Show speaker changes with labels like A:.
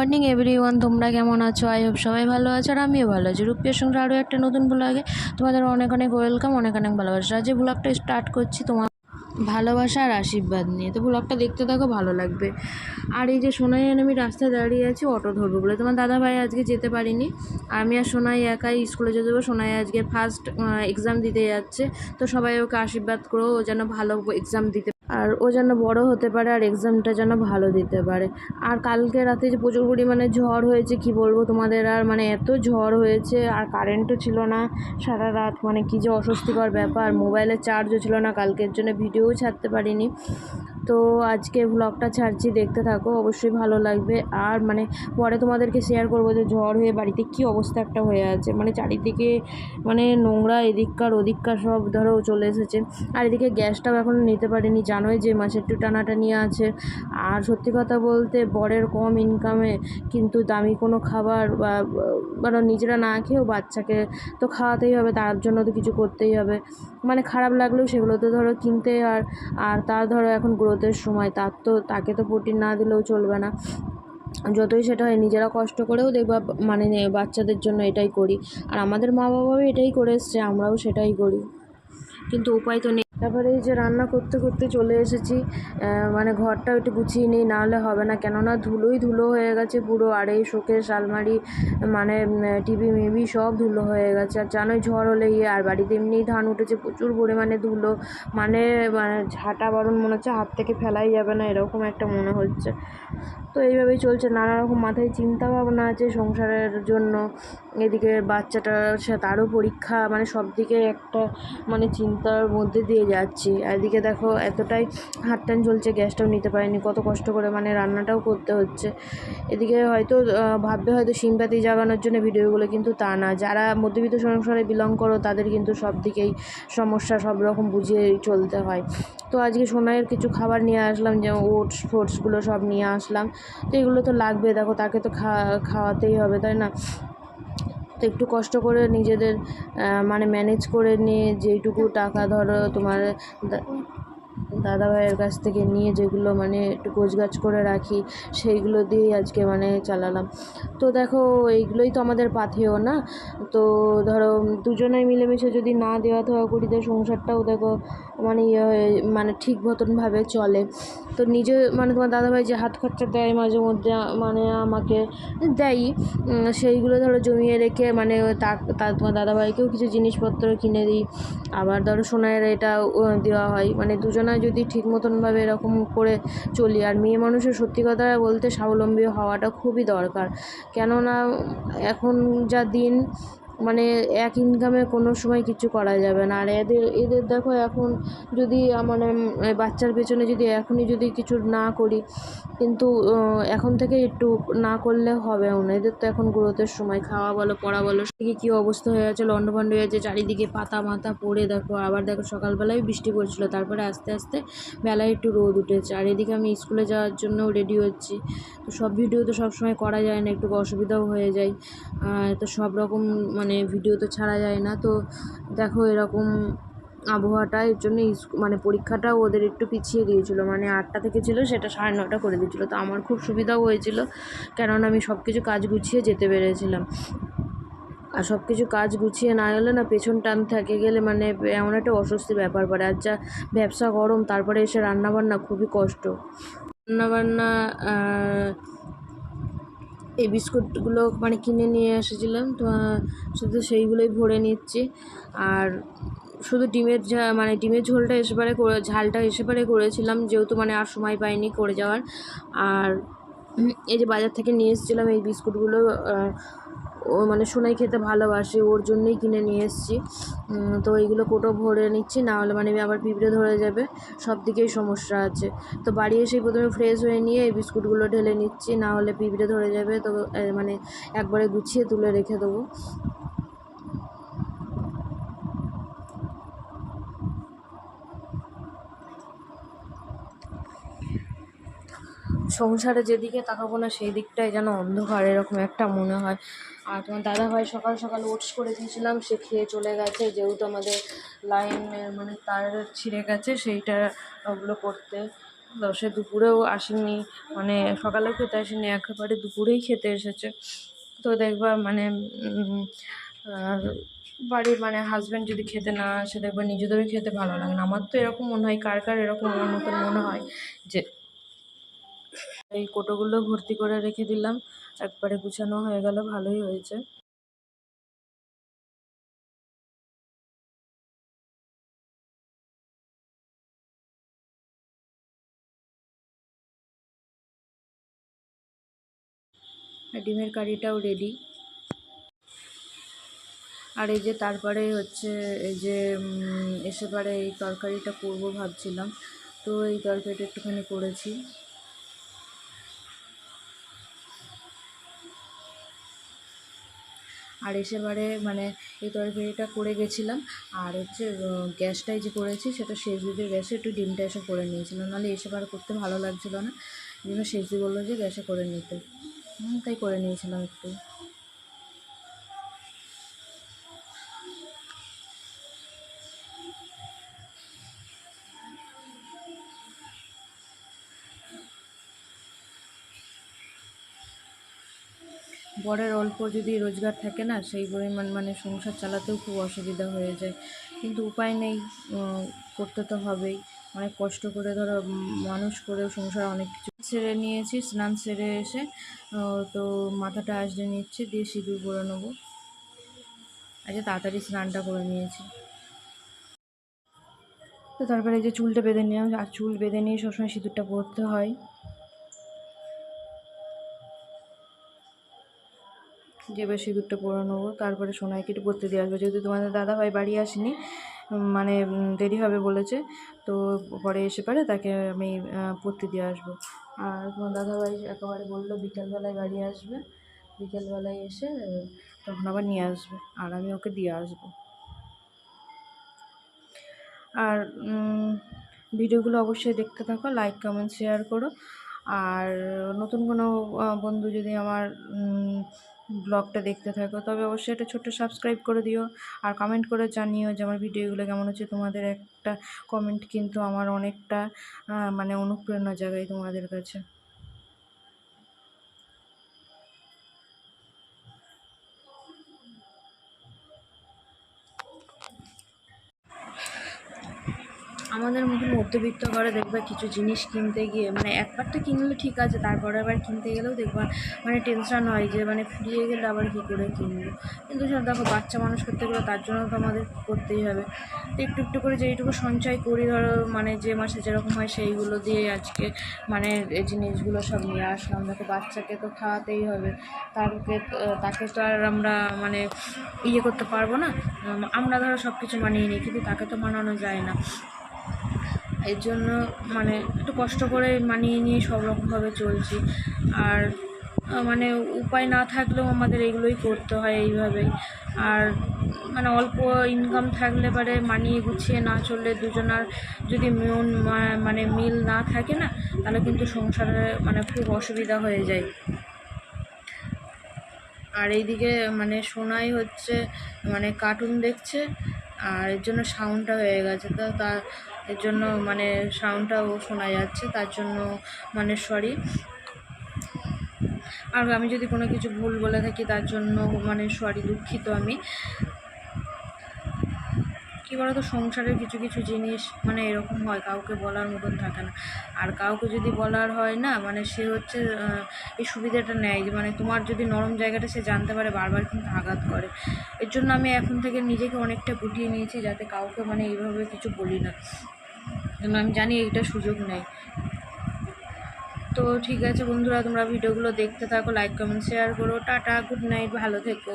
A: Morning everyone তোমরা কেমন আছো? আই হোপ সবাই ভালো আছো আর আমিও ভালো আছি। রূপের সঙ্গে আরও একটা নতুন ব্লগে তোমাদের অনেক অনেক ওয়েলকাম অনেক অনেক ভালোবাসা। আজ ব্লগটা স্টার্ট করছি তোমার ভালোবাসা আর আশীর্বাদ নিয়ে। তো ব্লগটা দেখতে থাকো, ভালো লাগবে। আর এই যে সোনাই আমি রাস্তায় দাঁড়িয়ে আছি অটো ধরবো বলে। তোমার দাদা ভাই আজকে যেতে পারিনি। আমি আর সোনাই একাই স্কুলে যেতে দেবো। সোনাই আজকে ফার্স্ট এক্সাম দিতে যাচ্ছে। তো সবাই ওকে আশীর্বাদ করো, ও যেন ভালো এক্সাম দিতে আর ও যেন বড় হতে পারে আর এক্সামটা যেন ভালো দিতে পারে। আর কালকে রাতে যে প্রচুর পরিমাণে ঝড় হয়েছে, কি বলব তোমাদের? আর মানে এত ঝড় হয়েছে, আর কারেন্টও ছিল না সারা রাত। মানে কী যে অস্বস্তিকর ব্যাপার মোবাইলের চার্জও ছিল না, কালকের জন্য ভিডিও ছাড়তে পারিনি। তো আজকে ব্লগটা ছাড়ছি, দেখতে থাকো, অবশ্যই ভালো লাগবে। আর মানে পরে তোমাদেরকে শেয়ার করব যে ঝড় হয়ে বাড়িতে কী অবস্থা একটা হয়ে আছে। মানে চারিদিকে মানে নোংরা এদিককার ওদিককার সব ধরো চলে এসেছে। আর এদিকে গ্যাসটাও এখন নিতে পারিনি, জানোই যে মাসের একটু টানাটানি আছে। আর সত্যি কথা বলতে বরের কম ইনকামে কিন্তু দামি কোনো খাবার বা মানে নিজেরা না খেয়েও বাচ্চাকে তো খাওয়াতেই হবে, তার জন্য তো কিছু করতেই হবে। মানে খারাপ লাগলেও সেগুলো তো ধরো কিনতে আর আর তার ধরো এখন গ্রোথের সময়, তার তো, তাকে তো প্রোটিন না দিলেও চলবে না। যতই সেটা হয়, নিজেরা কষ্ট করেও দেখবা মানে বাচ্চাদের জন্য এটাই করি। আর আমাদের মা বাবাও এটাই করে এসছে, আমরাও সেটাই করি। কিন্তু উপায় তো নেই। তারপরে এই যে রান্না করতে করতে চলে এসেছি মানে ঘরটা একটু গুছিয়ে নিই, নাহলে হবে না। কেননা ধুলোই ধুলো হয়ে গেছে পুরো, আর এই শোকেস, আলমারি মানে টিভি, মিভি সব ধুলো হয়ে গেছে। আর জানোই ঝড় হলে ইয়ে আর বাড়িতে এমনিই ধান উঠেছে, প্রচুর পরিমাণে ধুলো। মানে মানে ঝাঁটা বারণ মনে হচ্ছে, হাত থেকে ফেলাই যাবে না, এরকম একটা মনে হচ্ছে। তো এইভাবেই চলছে, নানা রকম মাথায় চিন্তা ভাবনা আছে সংসারের জন্য। এদিকে বাচ্চাটার তারও পরীক্ষা মানে সব দিকে একটা মানে চিন্তার মধ্যে দিয়ে যাচ্ছি। এদিকে দেখো, এতটাই হাত টান চলছে, গ্যাসটাও নিতে পারিনি। কত কষ্ট করে মানে রান্নাটাও করতে হচ্ছে। এদিকে হয়তো ভাববে হয়তো সিম্পাতি জাগানোর জন্য ভিডিওগুলো, কিন্তু তা না। যারা মধ্যবিত্ত সংসারে বিলং করো, তাদের কিন্তু সব দিকেই সমস্যা, সব রকম বুঝিয়ে চলতে হয়। তো আজকে সোনাইয়ের কিছু খাবার নিয়ে আসলাম, যেমন ওটস ফোটসগুলো সব নিয়ে আসলাম। তো এগুলো তো লাগবে, দেখো, তাকে তো খাওয়াতেই হবে, তাই না? তো একটু কষ্ট করে নিজেদের মানে ম্যানেজ করে নিয়ে যেইটুকু টাকা ধরো তোমার দাদা ভাইয়ের কাছ থেকে নিয়ে যেগুলো মানে একটু গোছগাছ করে রাখি, সেইগুলো দিয়েই আজকে মানে চালালাম। তো দেখো, এইগুলোই তো আমাদের পাথেও না? তো ধরো, দুজনে মিলেমিশে যদি না দেওয়া থাওয়া করি, তো সংসারটাও দেখো মানে ইয়ে হয়ে মানে ঠিক মতনভাবে চলে। তো নিজে মানে তোমার দাদাভাই যে হাত খরচা দেয় মাঝে মধ্যে মানে আমাকে দেয়ই। সেইগুলো ধরো জমিয়ে রেখে মানে তা তোমার দাদাভাইকেও কিছু জিনিসপত্র কিনে দিই। আবার ধরো সোনার এটা দেওয়া হয়। মানে দুজনে যদি ঠিক মতনভাবে এরকম করে চলি। আর মেয়ে মানুষের সত্যি কথা বলতে স্বাবলম্বী হওয়াটা খুবই দরকার। কেননা এখন যা দিন মানে এক ইনকামে কোনো সময় কিছু করা যাবে না। আর এদের এদের দেখো এখন যদি মানে বাচ্চার পেছনে যদি এখনই যদি কিছু না করি, কিন্তু এখন থেকে একটু না করলে হবেও না। এদের তো এখন গ্রোথের সময়। খাওয়া বলো, পড়া বলো সেদিকে কী অবস্থা হয়ে আছে লন্ডভন্ড হয়ে গেছে চারিদিকে পাতা মাথা পড়ে দেখো। আবার দেখো সকালবেলায় বৃষ্টি পড়ছিলো, তারপরে আস্তে আস্তে বেলায় একটু রোদ উঠেছে। আর এদিকে আমি স্কুলে যাওয়ার জন্য রেডি হচ্ছি। তো সব ভিডিও তো সবসময় করা যায় না, একটু অসুবিধাও হয়ে যায়। তো সব রকম মানে ভিডিও তো ছাড়া যায় না। তো দেখো এরকম আবহাওয়াটা এর জন্য মানে পরীক্ষাটাও ওদের একটু পিছিয়ে দিয়েছিলো। মানে আটটা থেকে ছিল, সেটা সাড়ে নটা করে দিয়েছিলো। তো আমার খুব সুবিধাও হয়েছিল, কেননা আমি সব কিছু কাজ গুছিয়ে যেতে পেরেছিলাম। আর সব কিছু কাজ গুছিয়ে না গেলে না পেছন টান থাকে গেলে মানে এমন একটা অস্বস্তি ব্যাপার পড়ে। আর যা ব্যবসা গরম, তারপরে এসে রান্নাবান্না খুবই কষ্ট। রান্নাবান্না এই বিস্কুটগুলো মানে কিনে নিয়ে এসেছিলাম। তো শুধু সেইগুলোই ভরে নিচ্ছি। আর শুধু ডিমের ঝা মানে ডিমের ঝোলটা এসেবারে করে ঝালটা এসেবারে করেছিলাম, যেহেতু মানে আর সময় পাইনি করে যাওয়ার। আর এই যে বাজার থেকে নিয়ে এসেছিলাম এই বিস্কুটগুলো ও মানে সোনাই খেতে ভালোবাসে, ওর জন্যই কিনে নিয়ে এসেছি। তো এইগুলো কোটো ভরে নিচ্ছি, না হলে মানে আবার পিঁপড়ে ধরে যাবে, সব দিকেই সমস্যা আছে। তো বাড়ি এসে প্রথমে ফ্রেশ হয়ে নিয়ে এই বিস্কুটগুলো ঢেলে নিচ্ছি, না হলে পিঁপড়ে ধরে যাবে, তো মানে একবারে গুছিয়ে তুলে রেখে দেবো। সংসারে যেদিকে তাকাবো না, সেই দিকটাই যেন অন্ধকার, এরকম একটা মনে হয়। আর তোমার দাদাভাই সকাল সকাল ওটস করে দিয়েছিলাম সে খেয়ে চলে গেছে, যেহেতু আমাদের লাইনের মানে তার ছিঁড়ে গেছে, সেইটা ওগুলো করতে। তো সে দুপুরেও আসেনি মানে সকালেও খেতে আসেনি, একেবারে দুপুরেই খেতে এসেছে। তো দেখবা মানে বাড়ির মানে হাজব্যান্ড যদি খেতে না আসে, দেখবা নিজেদেরও খেতে ভালো লাগে না। আমার তো এরকম মনে হয়, কার কার এরকম আমার মতন মনে হয় যে এই কোটোগুলো ভর্তি করে রেখে দিলাম। একবারে গুছানো হয়ে গেল, ভালোই হয়েছে। ডিমের কারিটাও রেডি আর এই যে তারপরে হচ্ছে এই যে এসে পারে এই তরকারিটা করব ভাবছিলাম। তো এই তরকারিটা একটুখানি করেছি। আর এসেবারে মানে এই তরকারিটা করে গেছিলাম। আর হচ্ছে গ্যাসটাই যে করেছি সেটা শেষ দিদির গ্যাসে একটু ডিমটা এসে করে নিয়েছিলাম। নাহলে এসেবার করতে ভালো লাগছিল না। জন্য শেষ দি বলল যে গ্যাসে করে নিতে। তাই করে নিয়েছিলাম একটু। বরের অল্প যদি রোজগার থাকে না, সেই পরিমাণ মানে সংসার চালাতেও খুব অসুবিধা হয়ে যায়। কিন্তু উপায় নেই করতে তো হবেই। অনেক কষ্ট করে ধরো মানুষ করেও সংসার অনেক কিছু সেরে নিয়েছি, স্নান সেরে এসে তো মাথাটা আসলে নিচ্ছে, দিয়ে সিঁদুর করে নেব। আজকে তাড়াতাড়ি স্নানটা করে নিয়েছি। তো তারপরে যে চুলটা বেঁধে নিলাম, আর চুল বেঁধে নিয়ে সবসময় সিঁদুরটা পরতে হয়। যে এবার সিঁদুরটা পরে নেব, তারপরে সোনাইকে একটু পরতে দিয়ে আসব। যেহেতু তোমাদের দাদাভাই বাড়ি আসেনি মানে দেরি হবে বলেছে, তো পরে এসে পারে তাকে আমি পরতে দিয়ে আসব। আর তোমার দাদাভাই একেবারে বলল বিকেলবেলায় বাড়ি আসবে, বিকেলবেলায় এসে, তখন আবার নিয়ে আসবে, আর আমি ওকে দিয়ে আসব। আর ভিডিওগুলো অবশ্যই দেখতে থাকো, লাইক, কমেন্ট, শেয়ার করো। আর নতুন কোনো বন্ধু যদি আমার ব্লগটা দেখতে থাকো। তবে অবশ্যই একটা ছোট্ট সাবস্ক্রাইব করে দিও আর কমেন্ট করে জানিও যে আমার ভিডিওগুলো কেমন হচ্ছে। তোমাদের একটা কমেন্ট কিন্তু আমার অনেকটা মানে অনুপ্রেরণা জাগায় তোমাদের কাছে। আমাদের মতন মধ্যবিত্ত ঘরে দেখবে কিছু জিনিস কিনতে গিয়ে মানে একবারটা কিনলে ঠিক আছে, তারপরে আবার কিনতে গেলেও দেখবা মানে টেনশন হয় যে মানে ফুরিয়ে গেলে আবার কী করে কিনবো। কিন্তু সেটা দেখো বাচ্চা মানুষ করতে গেলে তার জন্য তো আমাদের করতেই হবে। তো একটু একটু করে যেইটুকু সঞ্চয় করি ধরো মানে যে মাসে যেরকম হয় সেইগুলো দিয়ে আজকে মানে এই জিনিসগুলো সব নিয়ে আসলাম। দেখো বাচ্চাকে তো খাওয়াতেই হবে তাকে তাকে তো আর আমরা মানে ইয়ে করতে পারব না। আমরা ধরো সব কিছু মানিয়ে নিই, কিন্তু তাকে তো মানানো যায় না। এর জন্য মানে একটু কষ্ট করে মানিয়ে নিয়ে সব রকমভাবে চলছি। আর মানে উপায় না থাকলেও আমাদের এগুলোই করতে হয় এইভাবেই। আর মানে অল্প ইনকাম থাকলে পারে মানিয়ে গুছিয়ে না চললে দুজনার যদি মন মানে মিল না থাকে না, তাহলে কিন্তু সংসারে মানে খুব অসুবিধা হয়ে যায়। আর এইদিকে মানে সোনাই হচ্ছে মানে কার্টুন দেখছে, আর এর জন্য সাউন্ডটা হয়ে গেছে। তো তা এর জন্য মানে সাউন্ডটাও শোনা যাচ্ছে, তার জন্য মানে সরি আর আমি যদি কোনো কিছু ভুল বলে থাকি, তার জন্য মানে সরি দুঃখিত আমি। কী বলতো, সংসারের কিছু কিছু জিনিস মানে এরকম হয়, কাউকে বলার মতন থাকে না। আর কাউকে যদি বলার হয় না মানে সে হচ্ছে এই সুবিধাটা নেয় যে মানে তোমার যদি নরম জায়গাটা সে জানতে পারে, বারবার কিন্তু আঘাত করে। এর জন্য আমি এখন থেকে নিজেকে অনেকটা গুটিয়ে নিয়েছি, যাতে কাউকে মানে এইভাবে কিছু বলি না। এবং আমি জানি এইটা সুযোগ নেই। তো ঠিক আছে বন্ধুরা, তোমরা ভিডিওগুলো দেখতে থাকো লাইক কমেন্ট শেয়ার করো। টাটা গুড নাইট ভালো থেকো।